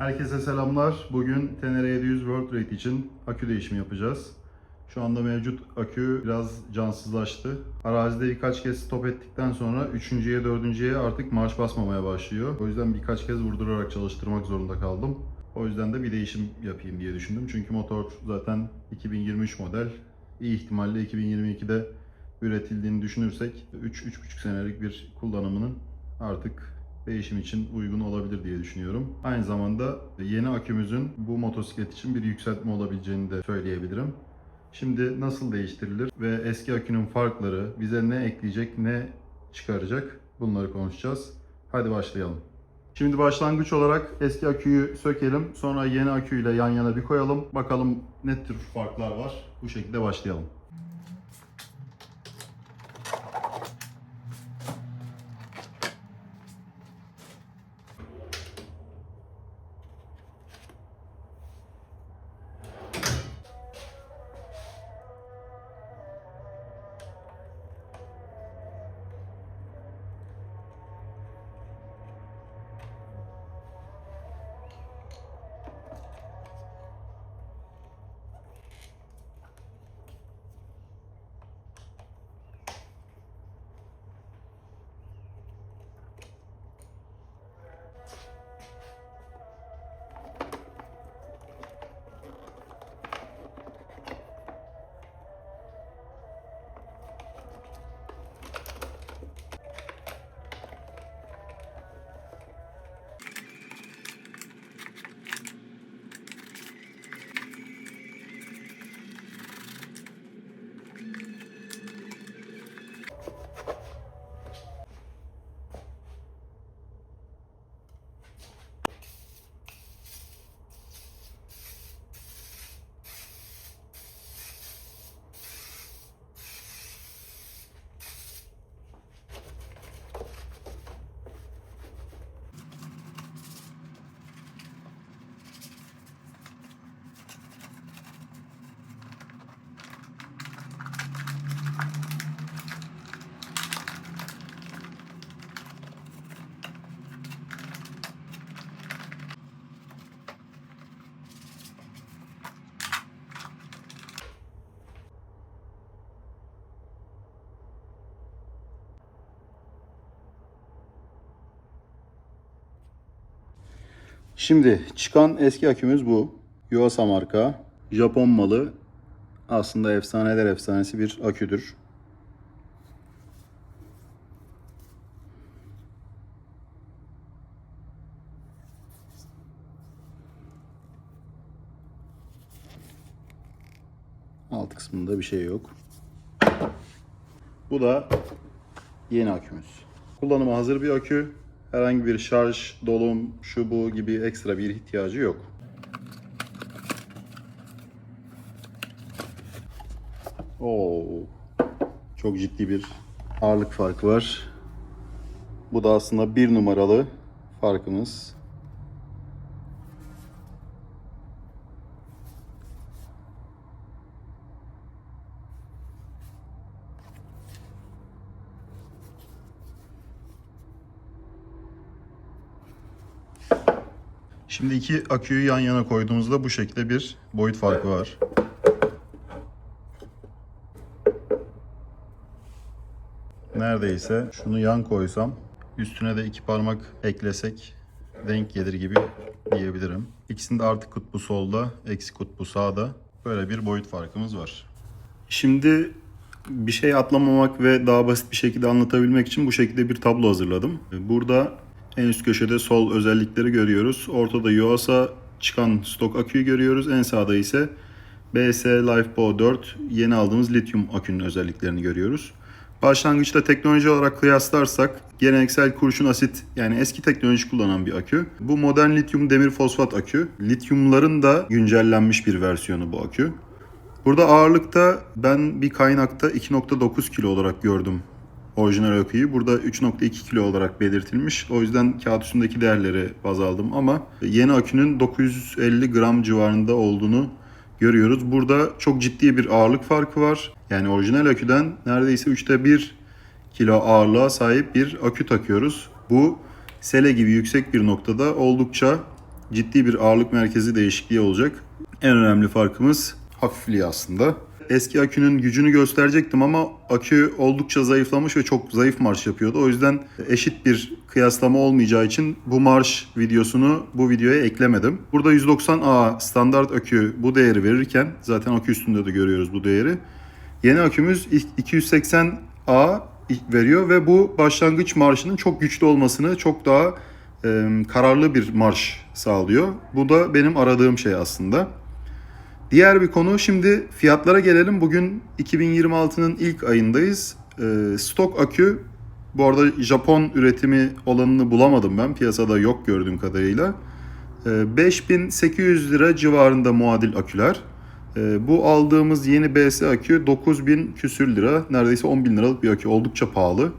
Herkese selamlar. Bugün Tenere 700 World Rate için akü değişimi yapacağız. Şu anda mevcut akü biraz cansızlaştı. Arazide birkaç kez stop ettikten sonra üçüncüye, dördüncüye artık marş basmamaya başlıyor. O yüzden birkaç kez vurdurarak çalıştırmak zorunda kaldım. O yüzden de bir değişim yapayım diye düşündüm. Çünkü motor zaten 2023 model. İyi ihtimalle 2022'de üretildiğini düşünürsek 3-3,5 senelik bir kullanımının artık değişim için uygun olabilir diye düşünüyorum. Aynı zamanda yeni akümüzün bu motosiklet için bir yükseltme olabileceğini de söyleyebilirim. Şimdi nasıl değiştirilir ve eski akünün farkları bize ne ekleyecek, ne çıkaracak bunları konuşacağız. Hadi başlayalım. Şimdi başlangıç olarak eski aküyü sökelim. Sonra yeni aküyle yan yana bir koyalım. Bakalım ne tür farklar var. Bu şekilde başlayalım. Şimdi çıkan eski akümüz bu. Yuasa marka. Japon malı. Aslında efsaneler efsanesi bir aküdür. Alt kısmında bir şey yok. Bu da yeni akümüz. Kullanıma hazır bir akü. Herhangi bir şarj, dolum, şu bu gibi ekstra bir ihtiyacı yok. Oo, çok ciddi bir ağırlık farkı var. Bu da aslında bir numaralı farkımız. Şimdi iki aküyü yan yana koyduğumuzda bu şekilde bir boyut farkı var. Neredeyse şunu yan koysam üstüne de iki parmak eklesek denk gelir gibi diyebilirim. İkisinde artı kutbu solda, eksi kutbu sağda. Böyle bir boyut farkımız var. Şimdi bir şey atlamamak ve daha basit bir şekilde anlatabilmek için bu şekilde bir tablo hazırladım. Burada en üst köşede sol özellikleri görüyoruz. Ortada Yuasa çıkan stok aküyü görüyoruz. En sağda ise BS LifePo 4 yeni aldığımız lityum akünün özelliklerini görüyoruz. Başlangıçta teknoloji olarak kıyaslarsak geleneksel kurşun asit yani eski teknoloji kullanan bir akü. Bu modern lityum demir fosfat akü. Lityumların da güncellenmiş bir versiyonu bu akü. Burada ağırlıkta ben bir kaynakta 2.9 kilo olarak gördüm orijinal aküyü. Burada 3.2 kilo olarak belirtilmiş. O yüzden kağıt üstündeki değerleri baz aldım ama yeni akünün 950 gram civarında olduğunu görüyoruz. Burada çok ciddi bir ağırlık farkı var. Yani orijinal aküden neredeyse 3'te 1 kilo ağırlığa sahip bir akü takıyoruz. Bu sele gibi yüksek bir noktada oldukça ciddi bir ağırlık merkezi değişikliği olacak. En önemli farkımız hafifliği aslında. Eski akünün gücünü gösterecektim ama akü oldukça zayıflamış ve çok zayıf marş yapıyordu. O yüzden eşit bir kıyaslama olmayacağı için bu marş videosunu bu videoya eklemedim. Burada 190A standart akü bu değeri verirken zaten akü üstünde de görüyoruz bu değeri. Yeni akümüz 280A veriyor ve bu başlangıç marşının çok güçlü olmasını, çok daha e, kararlı bir marş sağlıyor. Bu da benim aradığım şey aslında. Diğer bir konu şimdi fiyatlara gelelim. Bugün 2026'nın ilk ayındayız. E, stok akü bu arada Japon üretimi olanını bulamadım ben. Piyasada yok gördüğüm kadarıyla. E, 5800 lira civarında muadil aküler. E, bu aldığımız yeni BS akü 9000 küsür lira. Neredeyse 10 bin liralık bir akü. Oldukça pahalı.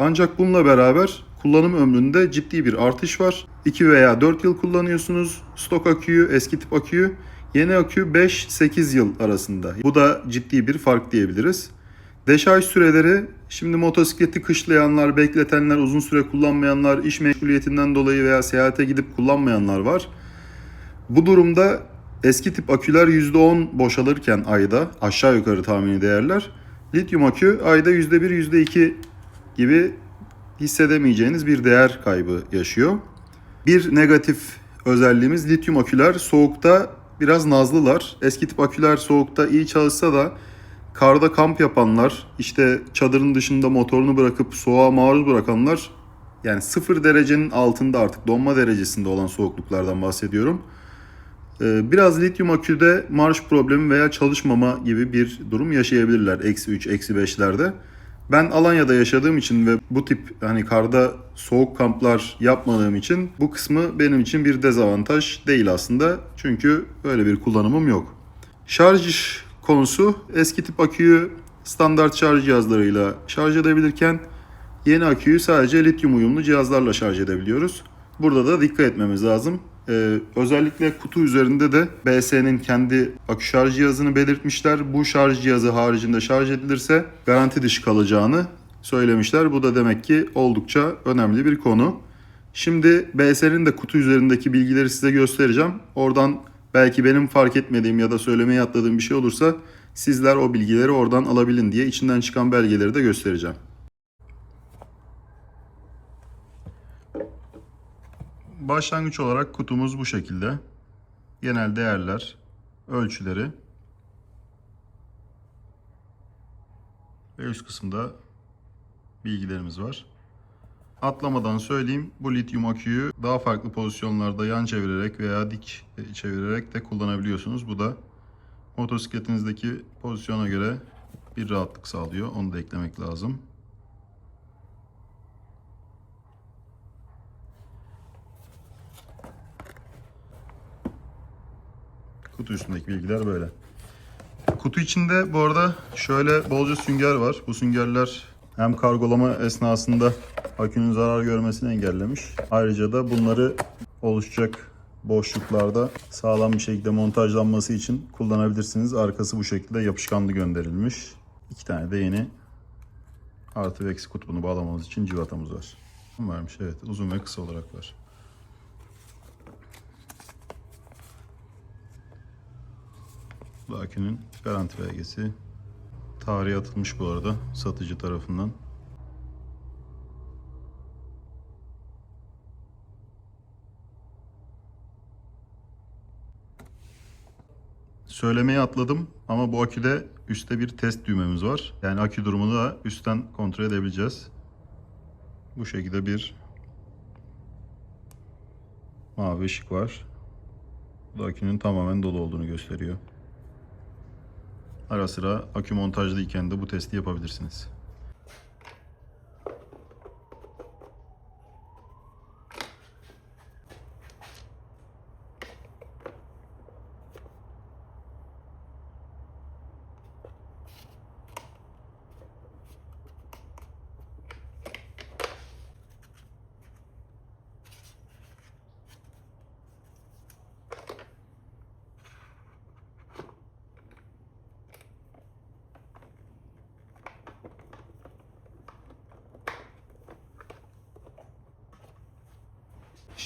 Ancak bununla beraber kullanım ömründe ciddi bir artış var. 2 veya 4 yıl kullanıyorsunuz stok aküyü, eski tip aküyü. Yeni akü 5-8 yıl arasında. Bu da ciddi bir fark diyebiliriz. Deşarj süreleri şimdi motosikleti kışlayanlar, bekletenler, uzun süre kullanmayanlar, iş meşguliyetinden dolayı veya seyahate gidip kullanmayanlar var. Bu durumda eski tip aküler %10 boşalırken ayda aşağı yukarı tahmini değerler. Lityum akü ayda %1, %2 gibi hissedemeyeceğiniz bir değer kaybı yaşıyor. Bir negatif özelliğimiz lityum aküler soğukta biraz nazlılar. Eski tip aküler soğukta iyi çalışsa da karda kamp yapanlar, işte çadırın dışında motorunu bırakıp soğuğa maruz bırakanlar yani sıfır derecenin altında artık donma derecesinde olan soğukluklardan bahsediyorum. Ee, Biraz lityum aküde marş problemi veya çalışmama gibi bir durum yaşayabilirler. Eksi 3, eksi 5'lerde. Ben Alanya'da yaşadığım için ve bu tip hani karda soğuk kamplar yapmadığım için bu kısmı benim için bir dezavantaj değil aslında. Çünkü öyle bir kullanımım yok. Şarj konusu eski tip aküyü standart şarj cihazlarıyla şarj edebilirken yeni aküyü sadece lityum uyumlu cihazlarla şarj edebiliyoruz. Burada da dikkat etmemiz lazım. Ee, özellikle kutu üzerinde de BS'nin kendi akü şarj cihazını belirtmişler. Bu şarj cihazı haricinde şarj edilirse garanti dışı kalacağını söylemişler. Bu da demek ki oldukça önemli bir konu. Şimdi BS'nin de kutu üzerindeki bilgileri size göstereceğim. Oradan belki benim fark etmediğim ya da söylemeye atladığım bir şey olursa sizler o bilgileri oradan alabilin diye içinden çıkan belgeleri de göstereceğim. Başlangıç olarak kutumuz bu şekilde. Genel değerler, ölçüleri ve üst kısımda bilgilerimiz var. Atlamadan söyleyeyim bu lityum aküyü daha farklı pozisyonlarda yan çevirerek veya dik çevirerek de kullanabiliyorsunuz. Bu da motosikletinizdeki pozisyona göre bir rahatlık sağlıyor. Onu da eklemek lazım. Kutu üstündeki bilgiler böyle. Kutu içinde bu arada şöyle bolca sünger var. Bu süngerler hem kargolama esnasında akünün zarar görmesini engellemiş. Ayrıca da bunları oluşacak boşluklarda sağlam bir şekilde montajlanması için kullanabilirsiniz. Arkası bu şekilde yapışkanlı gönderilmiş. İki tane de yeni artı ve eksi kutbunu bağlamamız için civatamız var. Varmış evet uzun ve kısa olarak var. Bu akünün garanti belgesi. Tarihe atılmış bu arada satıcı tarafından. Söylemeye atladım ama bu aküde üstte bir test düğmemiz var. Yani akü durumunu da üstten kontrol edebileceğiz. Bu şekilde bir mavi ışık var. Bu akünün tamamen dolu olduğunu gösteriyor. Ara sıra akü montajlıyken de bu testi yapabilirsiniz.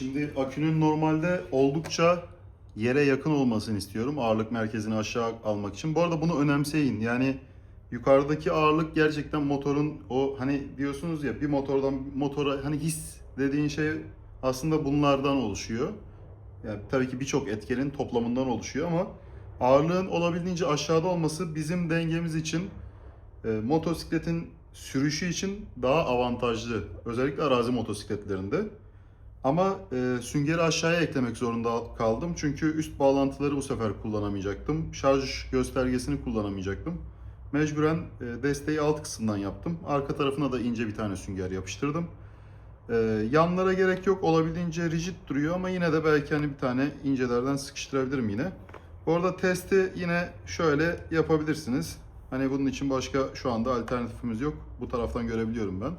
Şimdi akünün normalde oldukça yere yakın olmasını istiyorum. Ağırlık merkezini aşağı almak için. Bu arada bunu önemseyin. Yani yukarıdaki ağırlık gerçekten motorun o hani diyorsunuz ya bir motordan motora hani his dediğin şey aslında bunlardan oluşuyor. Yani tabii ki birçok etkenin toplamından oluşuyor ama ağırlığın olabildiğince aşağıda olması bizim dengemiz için e, motosikletin sürüşü için daha avantajlı. Özellikle arazi motosikletlerinde. Ama e, süngeri aşağıya eklemek zorunda kaldım. Çünkü üst bağlantıları bu sefer kullanamayacaktım. Şarj göstergesini kullanamayacaktım. Mecburen e, desteği alt kısımdan yaptım. Arka tarafına da ince bir tane sünger yapıştırdım. E, yanlara gerek yok. Olabildiğince rigid duruyor ama yine de belki hani bir tane incelerden sıkıştırabilirim yine. Bu arada testi yine şöyle yapabilirsiniz. Hani bunun için başka şu anda alternatifimiz yok. Bu taraftan görebiliyorum ben.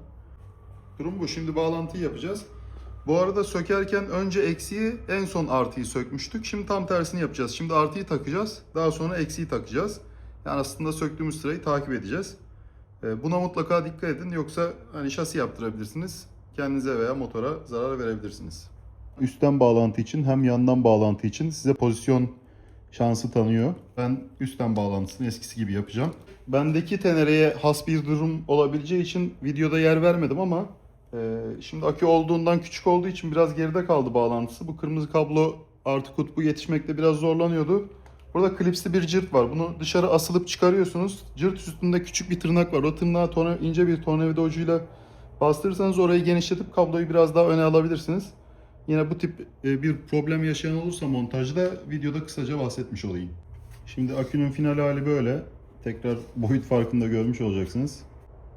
Durum bu. Şimdi bağlantıyı yapacağız. Bu arada sökerken önce eksiği en son artıyı sökmüştük. Şimdi tam tersini yapacağız. Şimdi artıyı takacağız. Daha sonra eksiği takacağız. Yani aslında söktüğümüz sırayı takip edeceğiz. Ee, Buna mutlaka dikkat edin. Yoksa hani şasi yaptırabilirsiniz. Kendinize veya motora zarar verebilirsiniz. Üstten bağlantı için hem yandan bağlantı için size pozisyon şansı tanıyor. Ben üstten bağlantısını eskisi gibi yapacağım. Bendeki tenereye has bir durum olabileceği için videoda yer vermedim ama şimdi akü olduğundan küçük olduğu için biraz geride kaldı bağlantısı. Bu kırmızı kablo artı kutbu yetişmekte biraz zorlanıyordu. Burada klipsli bir cırt var. Bunu dışarı asılıp çıkarıyorsunuz. Cırt üstünde küçük bir tırnak var. O tırnağı torna, ince bir tornavida ucuyla bastırırsanız orayı genişletip kabloyu biraz daha öne alabilirsiniz. Yine bu tip e, bir problem yaşayan olursa montajda videoda kısaca bahsetmiş olayım. Şimdi akünün final hali böyle. Tekrar boyut farkını da görmüş olacaksınız.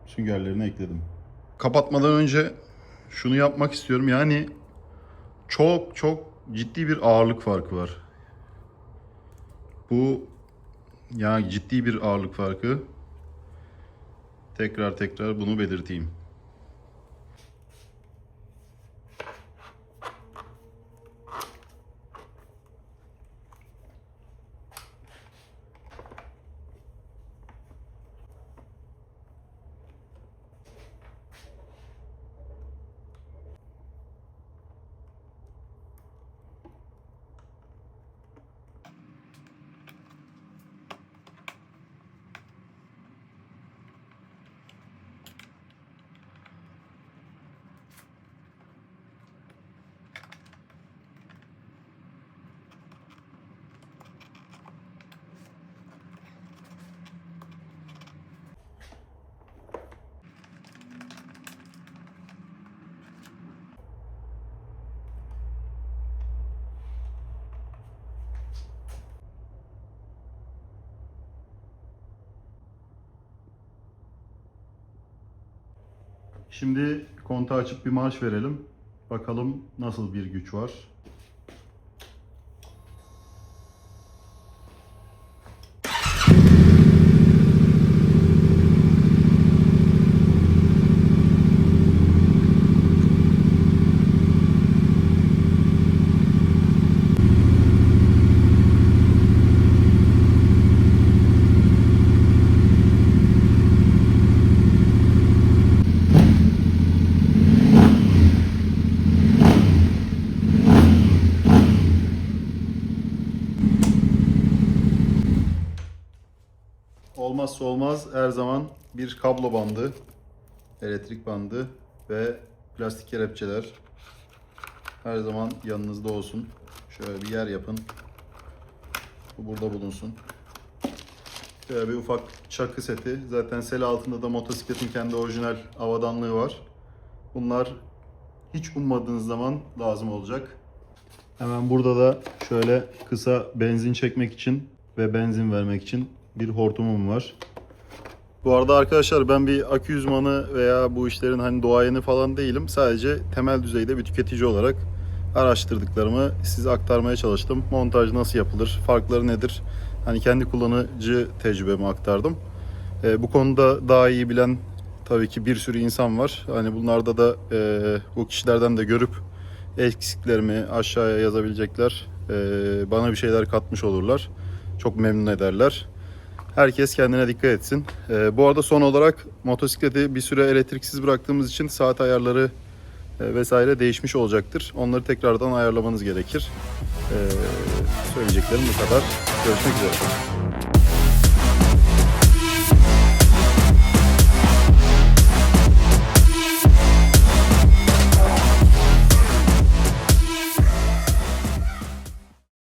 Süngerlerini ekledim. Kapatmadan önce şunu yapmak istiyorum. Yani çok çok ciddi bir ağırlık farkı var. Bu yani ciddi bir ağırlık farkı. Tekrar tekrar bunu belirteyim. Şimdi kontağı açıp bir marş verelim. Bakalım nasıl bir güç var. Olmazsa olmaz her zaman bir kablo bandı, elektrik bandı ve plastik kelepçeler her zaman yanınızda olsun. Şöyle bir yer yapın. Bu burada bulunsun. Şöyle bir ufak çakı seti. Zaten sel altında da motosikletin kendi orijinal avadanlığı var. Bunlar hiç ummadığınız zaman lazım olacak. Hemen burada da şöyle kısa benzin çekmek için ve benzin vermek için bir hortumum var. Bu arada arkadaşlar ben bir akü uzmanı veya bu işlerin hani doğayeni falan değilim. Sadece temel düzeyde bir tüketici olarak araştırdıklarımı size aktarmaya çalıştım. Montaj nasıl yapılır, farkları nedir? Hani kendi kullanıcı tecrübemi aktardım. Ee, bu konuda daha iyi bilen tabii ki bir sürü insan var. Hani bunlarda da e, bu kişilerden de görüp eksiklerimi aşağıya yazabilecekler. Ee, bana bir şeyler katmış olurlar. Çok memnun ederler. Herkes kendine dikkat etsin. E, bu arada son olarak motosikleti bir süre elektriksiz bıraktığımız için saat ayarları e, vesaire değişmiş olacaktır. Onları tekrardan ayarlamanız gerekir. E, söyleyeceklerim bu kadar. Görüşmek üzere.